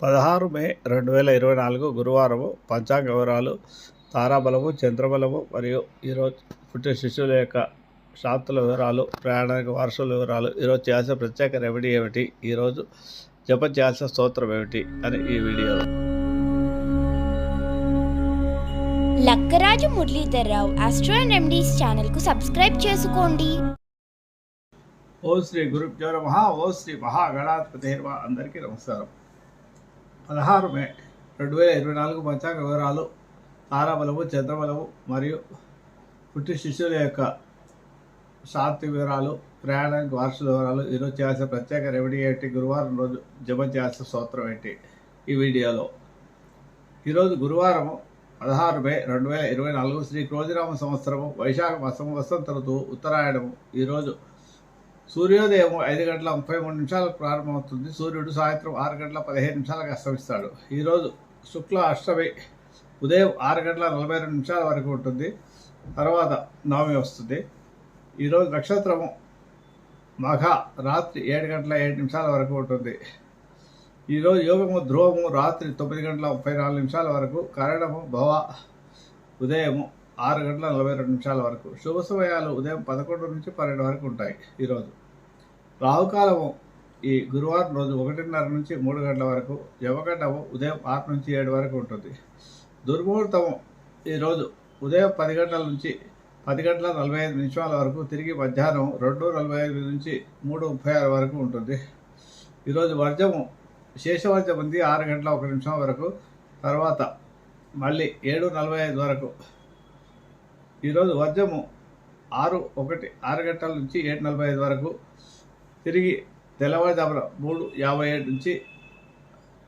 పదహారు మే రెండు వేల ఇరవై నాలుగు గురువారము పంచాంగ వివరాలు తారాబలము చంద్రబలము మరియు ఈరోజు పుట్టిన శిశువుల యొక్క శాంతుల వివరాలు ప్రయాణానికి వారసుల వివరాలు ఈరోజు చేయాల్సిన ప్రత్యేక రెమెడీ ఏమిటి ఈరోజు జపం చేయాల్సిన స్తోత్రం ఏమిటి అని ఈ వీడియోలో Lakkaraju Muralidhar Rao astro and remedies ఛానల్కు సబ్స్క్రైబ్ చేసుకోండి. ఓ శ్రీ గురుభ్యో నమ ఓ శ్రీ మహాగణాధిపతి అందరికీ నమస్కారం. పదహారు మే రెండు వేల ఇరవై నాలుగు పంచాంగ వివరాలు తారాబలము చంద్రబలము మరియు పుట్టి శిష్యుల యొక్క శాంతి వివరాలు ప్రయాణానికి వార్షిక వివరాలు ఈరోజు చేయాల్సిన ప్రత్యేక రెమెడీ ఏంటి గురువారం రోజు జమ చేయాల్సిన స్తోత్రం ఏంటి ఈ వీడియోలో. ఈరోజు గురువారం పదహారు మే రెండు వేల ఇరవై నాలుగు శ్రీ క్రోధిరామ సంవత్సరము వైశాఖ మాసము వసంత ఋతువు ఉత్తరాయణము. ఈరోజు సూర్యోదయం ఐదు గంటల ముప్పై మూడు నిమిషాలకు ప్రారంభమవుతుంది. సూర్యుడు సాయంత్రం ఆరు గంటల పదిహేను నిమిషాలకు అస్తమిస్తాడు. ఈరోజు శుక్ల అష్టమి ఉదయం ఆరు గంటల నలభై రెండు నిమిషాల వరకు ఉంటుంది. తర్వాత నవమి వస్తుంది. ఈరోజు నక్షత్రము మఘ రాత్రి ఏడు గంటల ఏడు నిమిషాల వరకు ఉంటుంది. ఈరోజు యోగము ధ్రువము రాత్రి తొమ్మిది గంటల ముప్పై నాలుగు నిమిషాల వరకు కరణము భవ ఉదయము ఆరు గంటల నలభై రెండు నిమిషాల వరకు. శుభ సమయాలు ఉదయం పదకొండు నుంచి పన్నెండు వరకు ఉంటాయి ఈరోజు రాహుకాలము ఈ గురువారం రోజు ఒకటిన్నర నుంచి మూడు గంటల వరకు యమగండము ఉదయం ఆరు నుంచి ఏడు వరకు ఉంటుంది. దుర్ముహూర్తము ఈరోజు ఉదయం పది గంటల నుంచి పది గంటల నలభై ఐదు నిమిషాల వరకు తిరిగి మధ్యాహ్నం రెండు నలభై ఐదు నుంచి మూడు ముప్పై ఆరు వరకు ఉంటుంది. ఈరోజు వర్జము శేషవర్జం ఉంది ఆరు గంటల ఒక నిమిషం వరకు తర్వాత మళ్ళీ ఏడు నలభై ఐదు వరకు. ఈరోజు వర్జము ఆరు ఒకటి ఆరు గంటల నుంచి ఏడు నలభై ఐదు వరకు తిరిగి తెల్లవారుజామున మూడు యాభై ఏడు నుంచి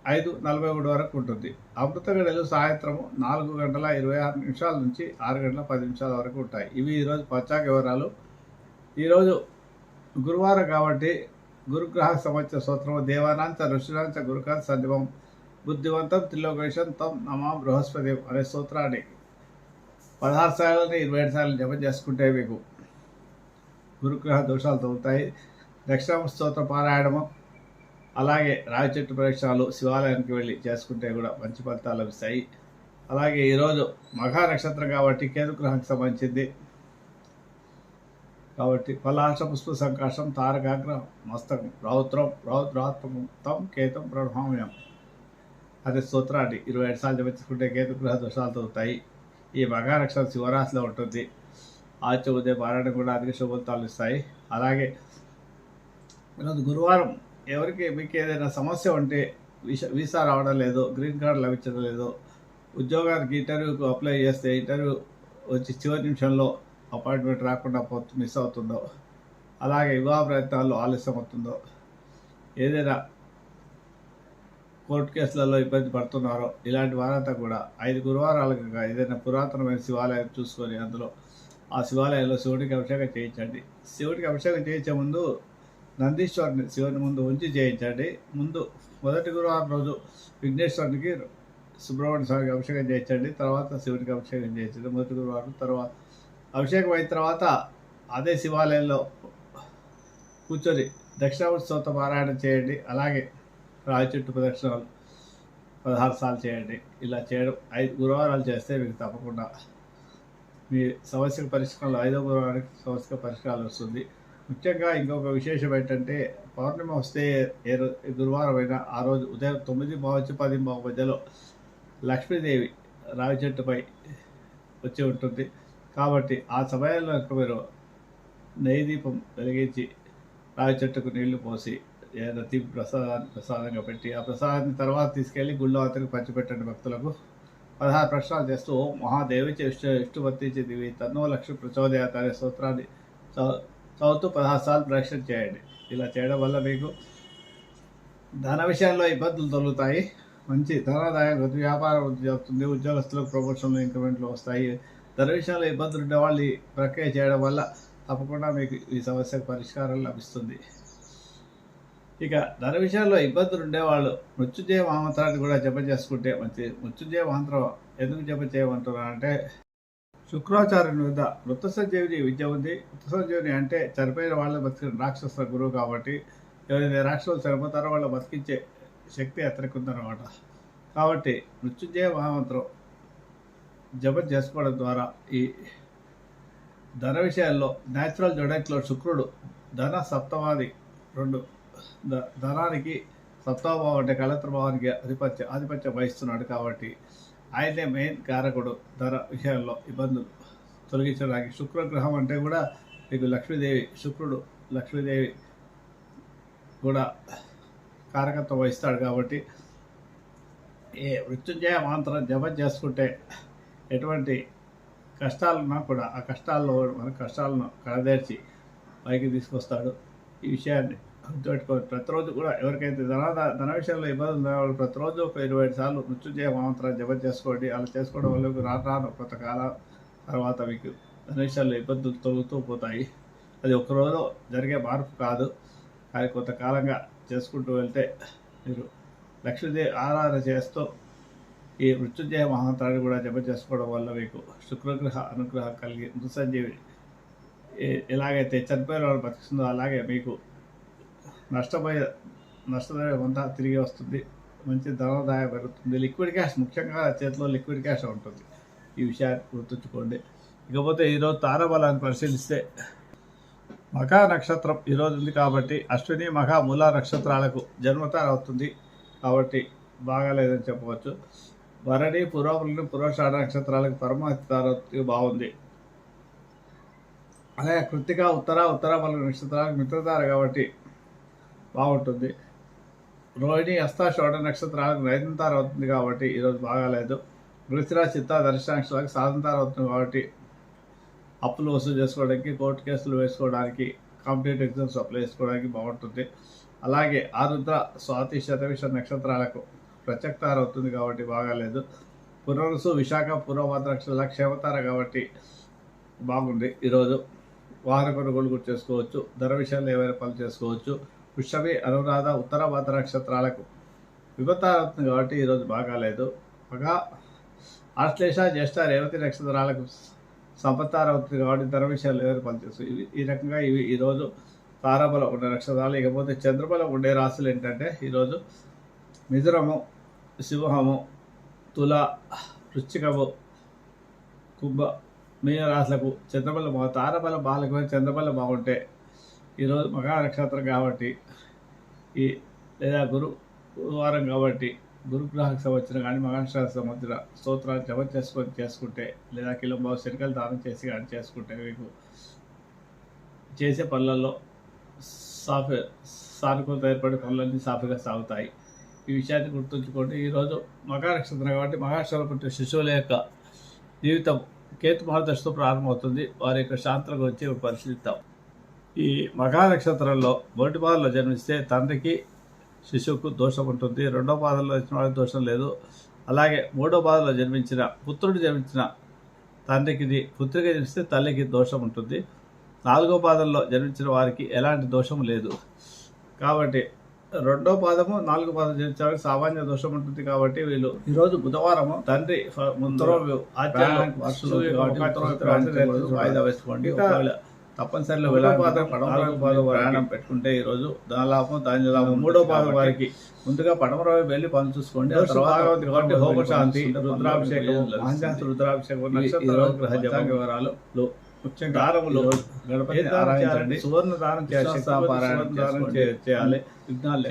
ఐదు నలభై మూడు వరకు ఉంటుంది. అమృత గడలు సాయంత్రము నాలుగు గంటల ఇరవై ఆరు నిమిషాల నుంచి ఆరు గంటల పది నిమిషాల వరకు ఉంటాయి. ఇవి ఈరోజు పచ్చాక వివరాలు. ఈరోజు గురువారం కాబట్టి గురుగ్రహ సమస్య సూత్రం దేవానాంచ ఋషినాంచ గురుకాంత సందీపం బుద్ధివంతం త్రిలోకేశం తం నమా బృహస్పతి అనే సూత్రాన్ని పదహారు సార్లని ఇరవై ఏడు సార్లు జపం చేసుకుంటే మీకు గురుగ్రహ దోషాలు తగ్గుతాయి దక్షిణ స్తోత్ర పారాయణము అలాగే రావి చెట్టు ప్రవేశాలు శివాలయానికి వెళ్ళి చేసుకుంటే కూడా మంచి ఫలితాలు లభిస్తాయి. అలాగే ఈరోజు మఘా నక్షత్రం కాబట్టి కేతుగ్రహానికి సంబంధించింది. కాబట్టి పలాశ పుష్ప సంకాశం తారకాగ్రహం మస్తకం రౌద్రం రౌద్రాత్మకం తం కేతం బ్రహ్మామ్యం అదే స్తోత్రాన్ని ఇరవై ఏడు సార్లు జపించుకుంటే కేతుగ్రహ దోషాలు తగ్గుతాయి ఈ మఘా నక్షత్రం శివరాశిలో ఉంటుంది. ఆచ ఉదయం పారాయణ కూడా అధిక శుభతాలు ఇస్తాయి. అలాగే ఈరోజు గురువారం ఎవరికి మీకు ఏదైనా సమస్య ఉంటే వీసా వీసా రావడం లేదు గ్రీన్ కార్డు లభించడం లేదు ఉద్యోగానికి ఇంటర్వ్యూకు అప్లై చేస్తే ఇంటర్వ్యూ వచ్చి చివరి నిమిషంలో అపాయింట్మెంట్ రాకుండా పోతు మిస్ అవుతుందో అలాగే వివాహ ప్రయత్నాల్లో ఆలస్యం అవుతుందో ఏదైనా కోర్టు కేసులలో ఇబ్బంది పడుతున్నారో ఇలాంటి వారంతా కూడా ఐదు గురువారాలుగా ఏదైనా పురాతనమైన శివాలయం చూసుకొని అందులో ఆ శివాలయంలో శివుడికి అభిషేకం చేయించండి. శివుడికి అభిషేకం చేయించే ముందు నందీశ్వరుని శివుని ముందు ఉంచి చేయించండి ముందు మొదటి గురువారం రోజు విఘ్నేశ్వరునికి సుబ్రహ్మణ్య స్వామికి అభిషేకం చేయించండి తర్వాత శివునికి అభిషేకం చేయించండి మొదటి గురువారం తర్వాత అభిషేకం అయిన తర్వాత అదే శివాలయంలో కూర్చొని దక్షిణామూర్తి స్తోత్ర పారాయణ చేయండి. అలాగే రాయి చుట్టు ప్రదక్షిణాలు పదహారు సార్లు చేయండి. ఇలా చేయడం ఐదు గురువారాలు చేస్తే మీకు తప్పకుండా మీ సమస్యకు పరిష్కారాలు ఐదో గురువారానికి సమస్యకు పరిష్కారాలు వస్తుంది. ముఖ్యంగా ఇంకొక విశేషం ఏంటంటే పౌర్ణమి వస్తే ఏ గురువారం అయినా ఆ రోజు ఉదయం తొమ్మిది బావచ్చు పది బావు మధ్యలో లక్ష్మీదేవి రావి చెట్టుపై వచ్చి ఉంటుంది. కాబట్టి ఆ సమయంలో కనుక మీరు నెయ్యి దీపం వెలిగించి రావి చెట్టుకు నీళ్ళు పోసి ఏదైనా తీపి ప్రసాదాన్ని ప్రసాదంగా పెట్టి ఆ ప్రసాదాన్ని తర్వాత తీసుకెళ్ళి గుళ్ళో అతనికి పంచిపెట్టండి భక్తులకు. పదహారు ప్రశ్నలు చేస్తూ మహాదేవి ఇష్ట ఇష్టవర్తించి దివి తన్నో లక్ష్మి ప్రచోదయాత అనే స్తోత్రాన్ని చదువుతూ పదహారు సార్లు ప్రదక్షిణ చేయండి. ఇలా చేయడం వల్ల మీకు ధన విషయంలో ఇబ్బందులు తొలుగుతాయి. మంచి ధనాదాయం వ్యాపారం జరుగుతుంది. ఉద్యోగస్తులకు ప్రమోషన్లు ఇంక్రిమెంట్లు వస్తాయి. ధన విషయంలో ఇబ్బందులు ఉండే వాళ్ళు ఈ ప్రక్రియ చేయడం వల్ల తప్పకుండా మీకు ఈ సమస్యకు పరిష్కారం లభిస్తుంది. ఇక ధన విషయంలో ఇబ్బందులు ఉండేవాళ్ళు మృత్యుంజయ మహామంత్రాన్ని కూడా జప చేసుకుంటే మంచి మృత్యుంజయ మంత్రం ఎందుకు జప చేయమంటున్నారు అంటే శుక్రాచార్యుని వద్ద వృత్త సంజీవిని విద్య ఉంది. వృత్త సంజీవిని అంటే చనిపోయిన వాళ్ళ బతికిన రాక్షసుల గురువు కాబట్టి ఎవరైతే రాక్షసులు చనిపోతారో వాళ్ళు బతికించే శక్తి అతనికి ఉందన్నమాట. కాబట్టి మృత్యుంజయ మహామంత్రం జపం చేసుకోవడం ద్వారా ఈ ధన విషయాల్లో న్యాచురల్ జొడెక్లో శుక్రుడు ధన సప్తమాది రెండు ధనానికి సప్తమభావం అంటే కళత్ర భావానికి ఆధిపత్య ఆధిపత్యం వహిస్తున్నాడు కాబట్టి ఆయనే మెయిన్ కారకుడు ధర విషయాల్లో ఇబ్బందులు తొలగించడానికి శుక్రగ్రహం అంటే కూడా మీకు లక్ష్మీదేవి శుక్రుడు లక్ష్మీదేవి కూడా కారకత్వం వహిస్తాడు కాబట్టి ఏ మృత్యుంజయ మాత్రం జపం చేసుకుంటే ఎటువంటి కష్టాలున్నా కూడా ఆ కష్టాల్లో మన కష్టాలను కడదేర్చి పైకి తీసుకొస్తాడు ఈ విషయాన్ని. గుర్తుపెట్టుకోవాలి ప్రతిరోజు కూడా ఎవరికైతే ధన ధన విషయంలో ఇబ్బందులు ఉన్నాయో వాళ్ళు ప్రతిరోజు ఒక ఇరవై ఐదు సార్లు మృత్యుంజయ మంత్రాన్ని జప చేసుకోండి. అలా చేసుకోవడం వల్ల మీకు రాను రాను కొంతకాలం తర్వాత మీకు ధన విషయాల్లో ఇబ్బందులు తొలుగుతూ పోతాయి. అది ఒక రోజు జరిగే మార్పు కాదు. కానీ కొంతకాలంగా చేసుకుంటూ వెళ్తే మీరు లక్ష్మీదేవి ఆరాధన చేస్తూ ఈ మృత్యుంజయ మహాంత్రాన్ని కూడా జప చేసుకోవడం వల్ల మీకు శుక్రగ్రహ అనుగ్రహం కలిగి మృతసంజీవి ఎలాగైతే చనిపోయిన వాళ్ళు బతుకుతుందో అలాగే మీకు నష్టపోయే నష్టదాయం అంతా తిరిగి వస్తుంది. మంచి ధనదాయ పెరుగుతుంది. లిక్విడ్ క్యాష్ ముఖ్యంగా చేతిలో లిక్విడ్ క్యాష్ ఉంటుంది. ఈ విషయాన్ని గుర్తుంచుకోండి. ఇకపోతే ఈరోజు తారాబలాన్ని పరిశీలిస్తే మఖా నక్షత్రం ఈరోజు ఉంది కాబట్టి అశ్విని మఖా మూలా నక్షత్రాలకు జన్మతార అవుతుంది కాబట్టి బాగాలేదని చెప్పవచ్చు. భరణి పురోపులని పురోషాఢ నక్షత్రాలకు పరమాతితారత్వం బాగుంది. అలాగే కృతిక ఉత్తర ఉత్తర పలుగు నక్షత్రాలకు మిత్రతార కాబట్టి బాగుంటుంది. రోహిణి హస్త షోడ నక్షత్రాలకు నైతంతార అవుతుంది కాబట్టి ఈరోజు బాగాలేదు. వృత్తిరా చిత్త దర్శన నక్షత్రాలకు సాధంతార అవుతుంది కాబట్టి అప్పులు వసూలు చేసుకోవడానికి కోర్టు కేసులు వేసుకోవడానికి కాంపిటేటివ్ ఎగ్జామ్స్ అప్లై చేసుకోవడానికి బాగుంటుంది. అలాగే ఆరుద్ర స్వాతి శతవిష నక్షత్రాలకు ప్రత్యక్తార అవుతుంది కాబట్టి బాగాలేదు. పునరుసు విశాఖ పూర్వభద్ర క్షేమతార కాబట్టి బాగుంది ఈరోజు. వాహన కొనుగోలు కూడా చేసుకోవచ్చు. ధర విషయాలు ఏవైనా పనులు చేసుకోవచ్చు. కుషవి అనురాధ ఉత్తర భారత నక్షత్రాలకు. విపత్తార కాబట్టి ఈరోజు బాగాలేదు. మగా ఆశ్లేష జ్యేష్ఠ రేవతి నక్షత్రాలకు సంపత్తారవుతుంది కాబట్టి ధర విషయాలు ఎవరు పనిచేస్తుంది ఈ రకంగా ఇవి ఈరోజు తారాబలం ఉండే నక్షత్రాలు. ఇకపోతే చంద్రబలం ఉండే రాశులు ఏంటంటే ఈరోజు మిథునము సింహము తుల వృశ్చికము కుంభ మీన రాశులకు చంద్రబలం బా తారబలం బాలకు చంద్రబలం బాగుంటే ఈరోజు మగా నక్షత్రం కాబట్టి ఈ లేదా గురు వారం కాబట్టి గురుగ్రహకు సంవత్సరం కానీ మహానక్షత్ర సంవత్సర స్తోత్రాలు జమ చేసుకొని చేసుకుంటే లేదా కిలోంబావు శనికలు దానం చేసి కానీ చేసుకుంటే మీకు చేసే పనులలో సాఫీ సానుకూలత ఏర్పడే పనులన్నీ సాఫీగా సాగుతాయి. ఈ విషయాన్ని గుర్తుంచుకోండి. ఈరోజు మకానక్షత్రం కాబట్టి మహానక్షత్రం పుట్టిన శిశువుల యొక్క జీవితం కేతు మహాదశతో ప్రారంభమవుతుంది. వారి యొక్క శాంతుల గురించి పరిశీలిస్తాం పరిశీలిద్దాం. ఈ మఘా నక్షత్రంలో మొదటి పాదంలో జన్మిస్తే తండ్రికి శిశువుకు దోషం ఉంటుంది. రెండో పాదంలో వచ్చిన వాడికి దోషం లేదు. అలాగే మూడో పాదంలో జన్మించిన పుత్రుడు జన్మించిన తండ్రికి ఇది పుత్రిక జన్మిస్తే తల్లికి దోషం ఉంటుంది. నాలుగో పాదంలో జన్మించిన వారికి ఎలాంటి దోషం లేదు. కాబట్టి రెండో పాదము నాలుగో పాదం జన్మించిన వారికి సామాన్య దోషం ఉంటుంది కాబట్టి వీళ్ళు ఈరోజు బుధవారము తండ్రి వాయిదా వేసుకోండి. తప్పనిసరిలో వెళ్ళాలి. పడమర పాదం ప్రయాణం పెట్టుకుంటే ఈ రోజు దాదాపు దాని లాభం మూడో పాదం వారికి. ముందుగా పడమర వెళ్ళి పనులు చూసుకోండి. కాబట్టి హోమశాంతి రుద్రాభిషేకం రుద్రాభిషేకం నక్షత్ర గ్రహ వివరాలు ముఖ్యంగా దారములు గణపతి ఆరాధించండి. సువర్ణ దానం చేయాలి. దానం విఘ్నాలు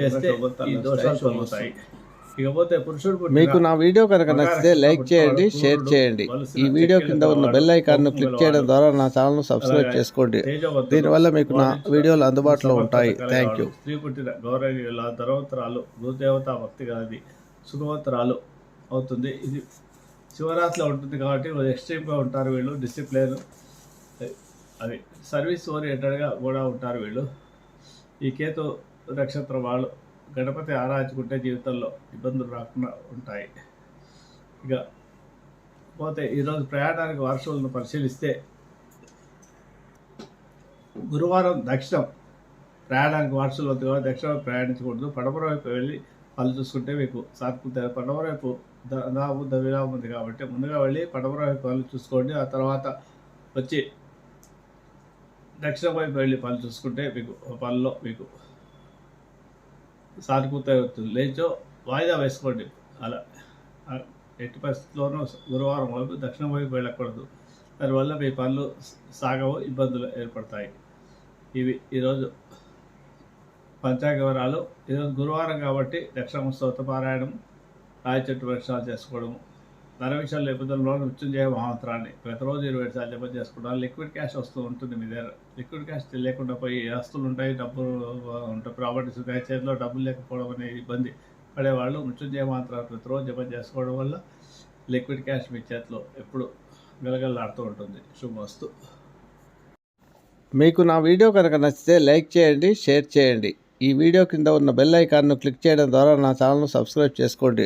దోషాలు తొలగుతాయి ఇకపోతే పురుషుడు మీకు నా వీడియో కనుక నచ్చితే లైక్ చేయండి షేర్ చేయండి. ఈ వీడియో కింద ఉన్న బెల్ ఐకాన్ను క్లిక్ చేయడం ద్వారా నా ఛానల్ను సబ్స్క్రైబ్ చేసుకోండి. దీనివల్ల మీకు నా వీడియోలు అందుబాటులో ఉంటాయి. థ్యాంక్ యూ స్త్రీ పుట్టిన గురుదేవత భక్తి గలది సుఖవతరాలు అవుతుంది. ఇది శివరాత్రిలో ఉంటుంది కాబట్టి ఎక్స్ట్రీమ్గా ఉంటారు వీళ్ళు డిసిప్లిన్. అది సర్వీస్ ఓరియంటెడ్గా కూడా ఉంటారు వీళ్ళు. ఈ కేతు నక్షత్రం వాళ్ళు గణపతి ఆరాధించుకుంటే జీవితంలో ఇబ్బందులు రాకుండా ఉంటాయి. ఇక పోతే ఈరోజు ప్రయాణానికి వారసులను పరిశీలిస్తే గురువారం దక్షిణం ప్రయాణానికి వారసులు వద్దు కాబట్టి దక్షిణ వైపు ప్రయాణించకూడదు. పడమర వైపు వెళ్ళి పళ్ళు చూసుకుంటే మీకు సార్పుతారు పడమర వైపు దాదాపు విరామం ఉంది కాబట్టి ముందుగా వెళ్ళి పడమర వైపు పనులు చూసుకోండి. ఆ తర్వాత వచ్చి దక్షిణ వైపు వెళ్ళి పళ్ళు చూసుకుంటే మీకు పళ్ళలో మీకు సానుకూత అవుతుంది లేచో వాయిదా వేసుకోండి. అలా ఎట్టి పరిస్థితుల్లోనూ గురువారం వైపు దక్షిణం వైపు వెళ్ళకూడదు. దానివల్ల మీ పనులు సాగవు ఇబ్బందులు ఏర్పడతాయి. ఇవి ఈరోజు పంచాంగ వివరాలు ఈరోజు గురువారం కాబట్టి దక్షిణ స్తోత్ర పారాయణం రాయి చెట్టు వృక్షాలు చేసుకోవడము. ధన విషయాలు నృత్యం చేయ మహామంత్రాన్ని ప్రతిరోజు ఇరవై ఏడు సార్లు జపం చేసుకుంటాను లిక్విడ్ క్యాష్ వస్తూ ఉంటుంది మీ దగ్గర. లిక్విడ్ క్యాష్ లేకుండా పోయి ఆస్తులు ఉంటాయి డబ్బులు ఉంటాయి ప్రాపర్టీస్ ఉంటాయి చేతిలో డబ్బులు లేకపోవడం అనే ఇబ్బంది పడేవాళ్ళు మృత్యుంజయ మంత్రాలు ప్రతిరోజు జపం చేసుకోవడం వల్ల లిక్విడ్ క్యాష్ మీ చేతిలో ఎప్పుడు గలగలలాడుతూ ఉంటుంది. శుభవస్తు మీకు నా వీడియో కనుక నచ్చితే లైక్ చేయండి షేర్ చేయండి. ఈ వీడియో కింద ఉన్న బెల్ ఐకాన్ను క్లిక్ చేయడం ద్వారా నా ఛానల్ను సబ్స్క్రైబ్ చేసుకోండి.